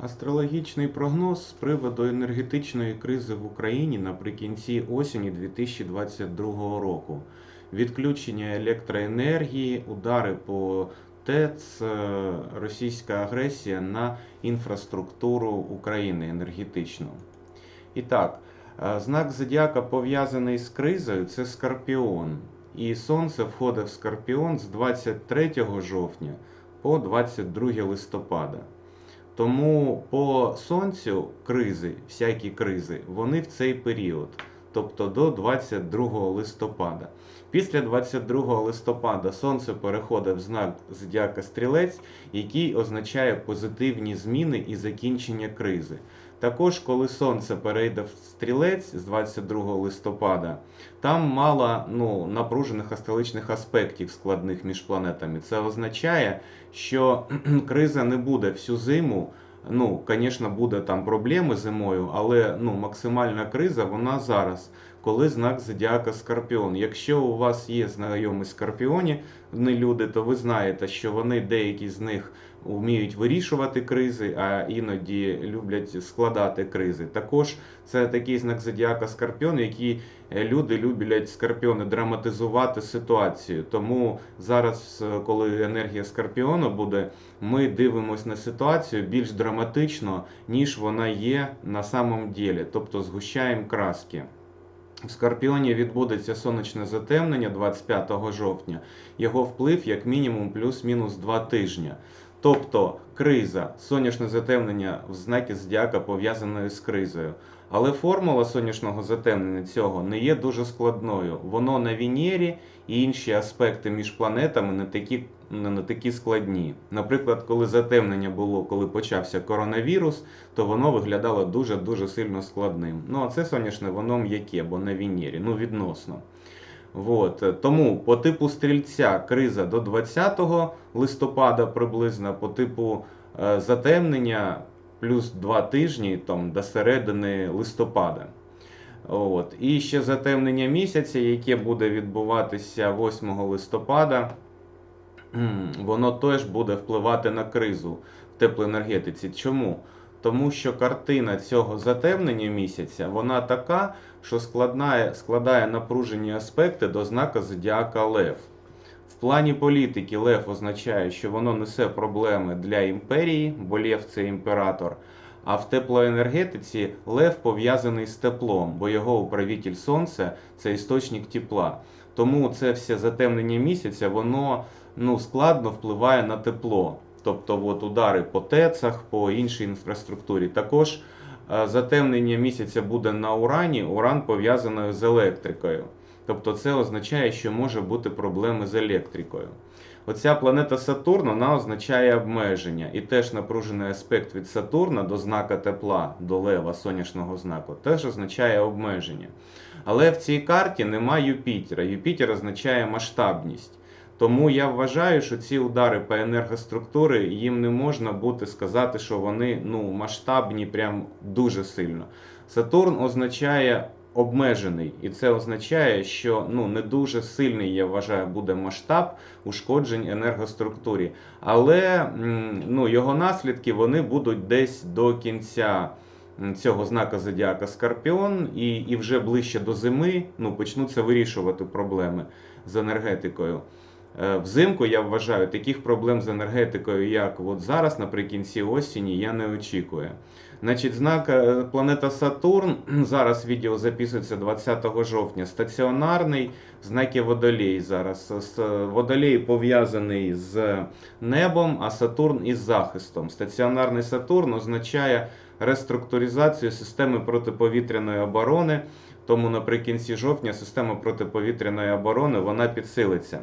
Астрологічний прогноз з приводу енергетичної кризи в Україні наприкінці осені 2022 року. Відключення електроенергії, удари по ТЕЦ, е, російська агресія на інфраструктуру України енергетичну. І так, е, знак зодіака пов'язаний з кризою це Скорпіон. І Сонце входить в Скорпіон з 23 жовтня по 22 листопада. Тому по сонцю кризи, всякі кризи, вони в цей період, тобто до 22 листопада. Після 22 листопада сонце переходить в знак зодіака Стрілець, який означає позитивні зміни і закінчення кризи. Також, коли сонце перейде в стрілець з 22 листопада, там мало ну, напружених астрологічних аспектів складних між планетами. Це означає, що криза не буде всю зиму. Ну, звісно, буде там проблеми зимою, але ну, максимальна криза вона зараз, коли знак зодіака Скорпіон. Якщо у вас є знайомі скорпіоні, люди, то ви знаєте, що вони деякі з них вміють вирішувати кризи, а іноді люблять складати кризи. Також це такий знак зодіака Скорпіон, який е, люди люблять скорпіони драматизувати ситуацію. Тому зараз, е, коли енергія Скорпіону буде, ми дивимося на ситуацію більш драматично, ніж вона є на самом ділі, тобто згущаємо краски. В Скорпіоні відбудеться сонячне затемнення 25 жовтня. Його вплив як мінімум плюс-мінус 2 тижні. Тобто криза, сонячне затемнення в знакі зодіака пов'язаної з кризою. Але формула сонячного затемнення цього не є дуже складною. Воно на Венері і інші аспекти між планетами не такі, не такі складні. Наприклад, коли затемнення було, коли почався коронавірус, то воно виглядало дуже-дуже сильно складним. Ну а це сонячне, воно м'яке, бо на Венері, ну відносно. Вот. Тому по типу стрільця криза до 20 листопада приблизно, по типу е, затемнення плюс 2 тижні там, до середини листопада. От. І ще затемнення місяця, яке буде відбуватися 8 листопада, воно теж буде впливати на кризу в теплоенергетиці. Чому? Тому що картина цього затемнення місяця вона така, що складає, складає напружені аспекти до знака зодіака Лев. В плані політики Лев означає, що воно несе проблеми для імперії, бо Лев це імператор. А в теплоенергетиці Лев пов'язаний з теплом, бо його управитель Сонце це істочник тепла. Тому це все затемнення місяця, воно ну, складно впливає на тепло. Тобто от удари по ТЕЦах, по іншій інфраструктурі. Також е, затемнення місяця буде на урані, уран пов'язаний з електрикою. Тобто це означає, що може бути проблеми з електрикою. Оця планета Сатурн вона означає обмеження. І теж напружений аспект від Сатурна до знака тепла, до лева сонячного знаку, теж означає обмеження. Але в цій карті немає Юпітера. Юпітер означає масштабність. Тому я вважаю, що ці удари по енергоструктури їм не можна бути сказати, що вони ну, масштабні прям дуже сильно. Сатурн означає обмежений, і це означає, що ну, не дуже сильний, я вважаю, буде масштаб ушкоджень енергоструктурі. Але ну, його наслідки вони будуть десь до кінця. Цього знака зодіака Скорпіон, і, і вже ближче до зими ну, почнуться вирішувати проблеми з енергетикою. Е, Взимку я вважаю, таких проблем з енергетикою, як от зараз, наприкінці осені, я не очікую. Значить, знак е, планета Сатурн зараз відео записується 20 жовтня. Стаціонарний знаки водолій зараз. Водолій пов'язаний з небом, а Сатурн із захистом. Стаціонарний Сатурн означає реструктуризацію системи протиповітряної оборони. Тому наприкінці жовтня система протиповітряної оборони вона підсилиться.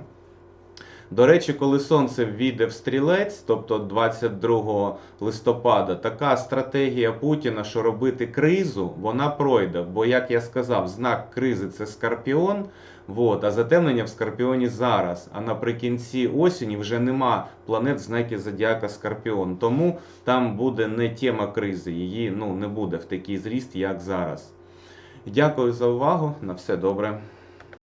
До речі, коли сонце ввійде в стрілець, тобто 22 листопада, така стратегія Путіна, що робити кризу, вона пройде. Бо, як я сказав, знак кризи це скорпіон. Вот, а затемнення в Скорпіоні зараз. А наприкінці осені вже нема планет знаки Зодіака Скорпіон. Тому там буде не тема кризи, її ну, не буде в такий зріст, як зараз. Дякую за увагу. На все добре.